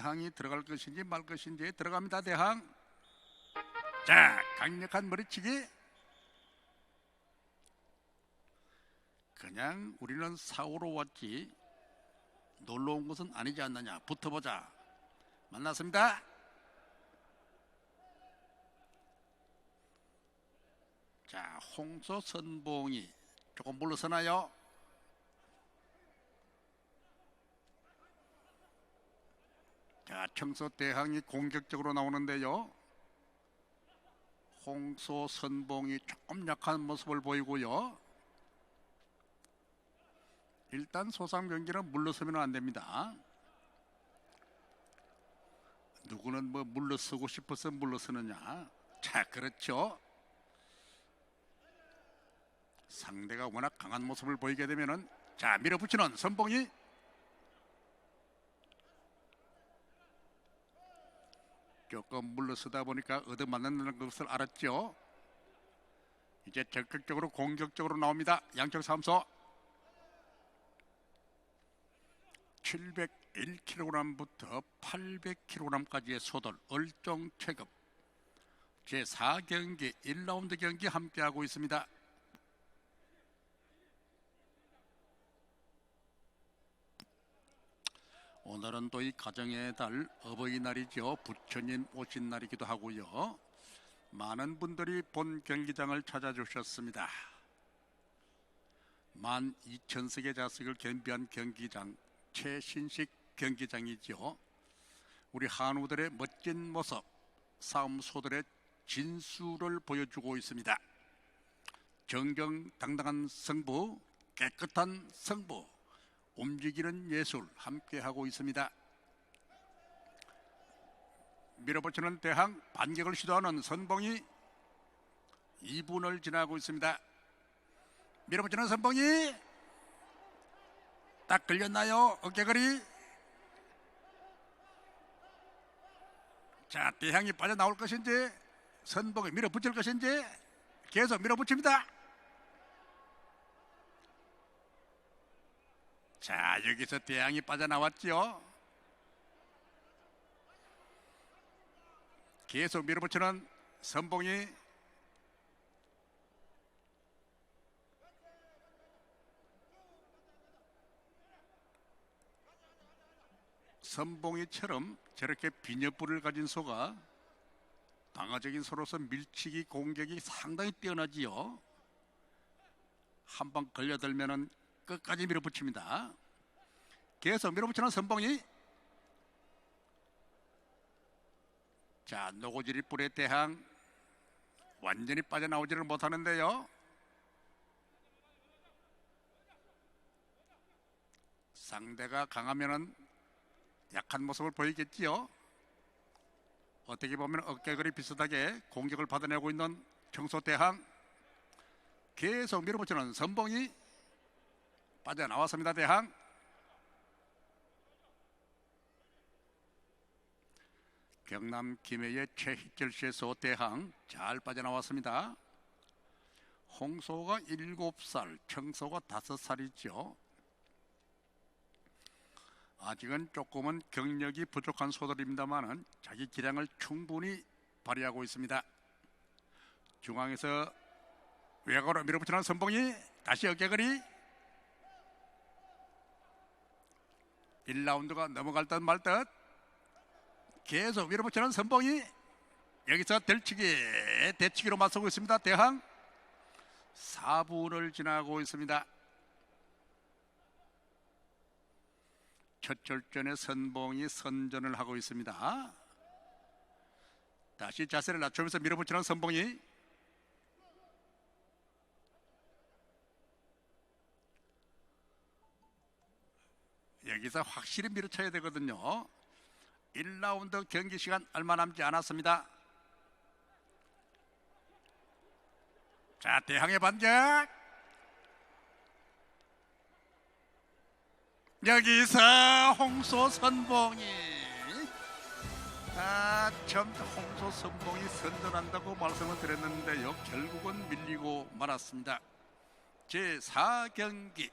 대항이 들어갈 것인지 말 것인지 들어갑니다 대항. 자 강력한 머리치기. 그냥 우리는 사고로 왔지 놀러 온 것은 아니지 않느냐. 붙어보자. 만났습니다. 자 홍소 선봉이 조금 물러서나요 자 청소 대항이 공격적으로 나오는데요 홍소 선봉이 조금 약한 모습을 보이고요 일단 소상 경기는 물러서면 안 됩니다. 누구는 뭐 물러서고 싶어서 물러서느냐? 자, 그렇죠. 상대가 워낙 강한 모습을 보이게 되면은 자 밀어붙이는 선봉이 조금 물러서다 보니까 얻어맞는다는 것을 알았죠. 이제 적극적으로 공격적으로 나옵니다. 양쪽 삼소 701kg부터 800kg까지의 소돌 얼종 체급 제4경기 1라운드 경기 함께하고 있습니다. 오늘은 또 이 가정의 달 어버이날이죠. 부처님 오신 날이기도 하고요. 많은 분들이 본 경기장을 찾아주셨습니다. 만 2천석의 자석을 겸비한 경기장 최신식 경기장이죠. 우리 한우들의 멋진 모습, 싸움소들의 진수를 보여주고 있습니다. 정정당당한 승부, 깨끗한 승부, 움직이는 예술 함께하고 있습니다. 밀어붙이는 대항 반격을 시도하는 선봉이 2분을 지나고 있습니다. 밀어붙이는 선봉이 딱 걸렸나요? 어깨거리. 자, 대향이 빠져나올 것인지 선봉에 밀어붙일 것인지 계속 밀어붙입니다. 자, 여기서 대향이 빠져나왔죠. 계속 밀어붙이는 선봉이 선봉이처럼 저렇게 비녀불을 가진 소가 방어적인 소로서 밀치기 공격이 상당히 뛰어나지요. 한방 걸려들면은 끝까지 밀어붙입니다. 계속 밀어붙이는 선봉이 자 노고지리 뿔의 대항 완전히 빠져나오지를 못하는데요. 상대가 강하면은 약한 모습을 보이겠지요. 어떻게 보면 어깨거리 비슷하게 공격을 받아내고 있는 청소 대항 계속 밀어붙이는 선봉이 빠져나왔습니다. 대항 경남 김해의 최희철 씨에서 대항 잘 빠져나왔습니다. 홍소가 7살, 청소가 5살이죠. 아직은 조금은 경력이 부족한 소들입니다만은 자기 기량을 충분히 발휘하고 있습니다. 중앙에서 외곽으로 밀어붙이는 선봉이 다시 어깨거리 1라운드가 넘어갈 듯 말 듯 계속 밀어붙이는 선봉이 여기서 들치기 대치기로 맞서고 있습니다. 대항 4분을 지나고 있습니다. 첫 절전의 선봉이 선전을 하고 있습니다. 다시 자세를 낮추면서 밀어붙이는 선봉이 여기서 확실히 밀어쳐야 되거든요. 1라운드 경기 시간 얼마 남지 않았습니다. 자, 대항의 반격. 여기서 홍소 선봉이 아, 처음 홍소 선봉이 선전한다고 말씀을 드렸는데요. 결국은 밀리고 말았습니다. 제4경기